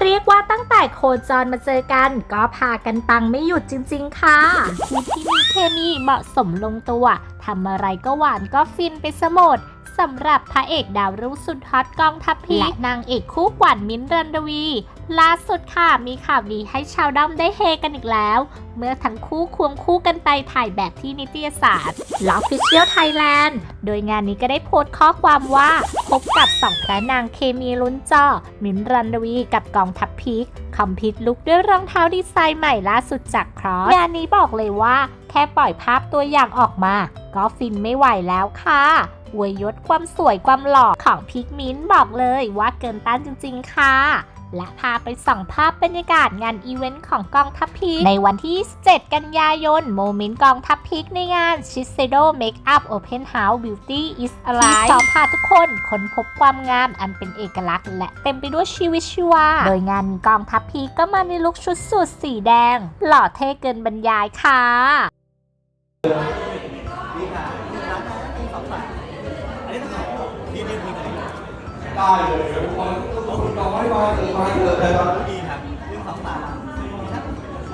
เรียกว่าตั้งแต่โคจรมาเจอกัน ก็พากันปังไม่หยุดจริง ๆ ค่ะทีมที่มีเคมีเหมาะสมลงตัว ทำอะไรก็หวานก็ฟินไปสมดสำหรับพระเอกดาวรุ่งสุดฮอตกองทัพพีและนางเอกคู่ขวัญมิ้นท์รันดวี ล่าสุดค่ะมีข่าวดีให้ชาวด้อมได้เฮกันอีกแล้ว เมื่อทั้งคู่ควงคู่กันไปถ่ายแบบที่นิตยสาร l o f i c i a l Thailand โดยงานนี้ก็ได้โพสต์ข้อความว่าพบกับสองพระนางเคมีลุ้นจอ มินท์รันดวีกับกองทัพพีคคอมพิวลุกด้วยรองเท้าดีไซน์ใหม่ล่าสุดจากครอสงานนี้บอกเลยว่าแค่ปล่อยภาพตัวอย่างออกมา ก็ฟินไม่ไหวแล้วค่ะอวยยศความสวยความหล่อของพิกมินบอกเลยว่าเกินต้านจริง ๆ ค่ะ และพาไปส่องภาพบรรยากาศงานอีเวนต์ของกองทัพพีคในวันที่ 7 กันยายน โมเมนต์กองทัพพีคในงาน Shiseido Makeup Open House Beauty is Alive ที่ซ้อมพาทุกคนค้นพบความงามอันเป็นเอกลักษณ์ และเต็มไปด้วยชีวิตชีวา โดยงานกองทัพพีคก็มาในลุคชุดสูทสีแดง หล่อเท่เกินบรรยายค่ะ ได้เลยเดี๋ยวทุกคนต้องคุณจองไว้มาเกิดมาเกิดเลยครับดีครับหนึ่งสองสาม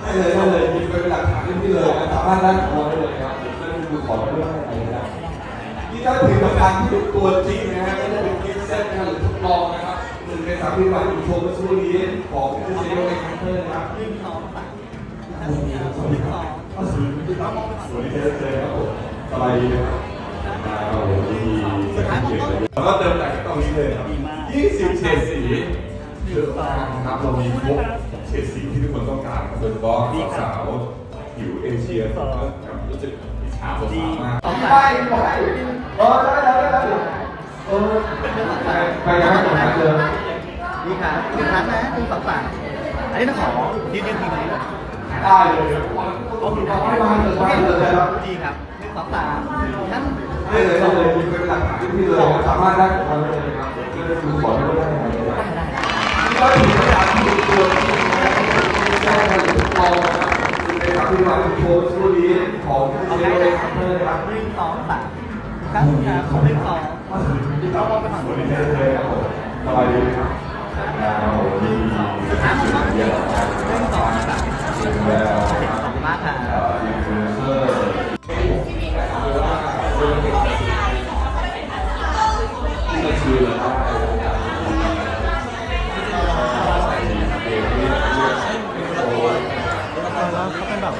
ได้เลยได้เลยมีเป็นหลักฐานที่เลยนะสามารถได้ของเราได้เลยครับเดี๋ยวจะดูขอไม่ได้อะไรนะนี่ถ้ถึงกับการที่ตัวจริงนะฮะไม่ได้เป็นคิดเซ็ตนะหรือทดลองนะครับหนึ่งในสามที่มาที่โชว์เมื่อสักครู่นี้ของที่เซลล์ในคอนเทนต์นะครับหนึ่งสองสามสวัสดีครับสวัส ดีครับสวัสดีครับสวัสดีครับเจอครับผมสบายดีนะครับอ่าโอ้โหดีแล้วก็เติมจากตรงนี้เลยครับ20เฉดสีเยอะมากครับเรามีครบเฉดสีที่ทุกคนต้องการครับโดยเฉพาะสาวผิวเอเชียก็รู้สึกอิจฉาสาวมากไม่ไม่เออได้แล้วได้แล้วเออไปยังไม่หมดนะเจอดีครับหนึ่งครั้งนะหนึ่งสองอันนี้ต้องขอยืนยืนทีไหน ได้เลยเดี๋ยวทุกคนต้องดูให้มาเกิดมาเกิดเลยครับดีครับหนึ่งสองสามนั่นได้เลยได้เลยมีเป็นหลักฐานที่เลยสามารถได้ของเราได้เลยครับเพื่อดูขอไม่ได้ได้ก็ถือว่าที่ตัวจริงนะครับได้มาถูกต้องนะครับในสามที่มาโชว์ช่วงนี้ของเซลล์คอนเทนต์นครับหนึ่งสองสามครับครับหนึ่งสองเรามองไปฝั่งสวันู้สนดีเลยครับผมสบายดีครับอ่าโอ้ดีถามผมว่าหนึ่งสองสาม ขอบคุณมากครับเอ่ออินฟลูเอนเซอร์ที่จะชื่อแล้วแล้วเขาเป็นแบบ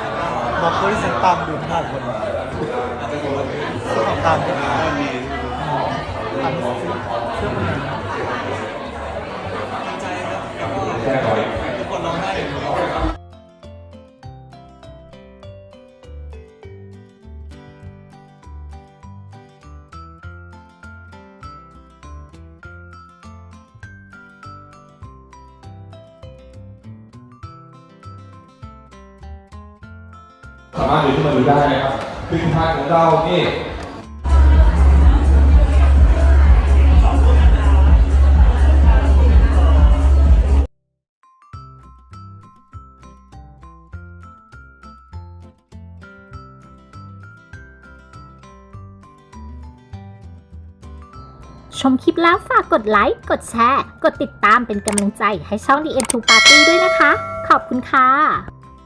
บล็อกเกอร์ที่ฉันตามดูผ่านคนตามกันมามีตามเชื่อมัน สามารถดูขึ้นมาดูได้นะครับขึ้นทางของเรานี่ชมคลิปแล้วฝากกดไลค์ กดแชร์ กดติดตามเป็นกำลังใจให้ช่อง The End to Party ด้วยนะคะ ขอบคุณค่ะ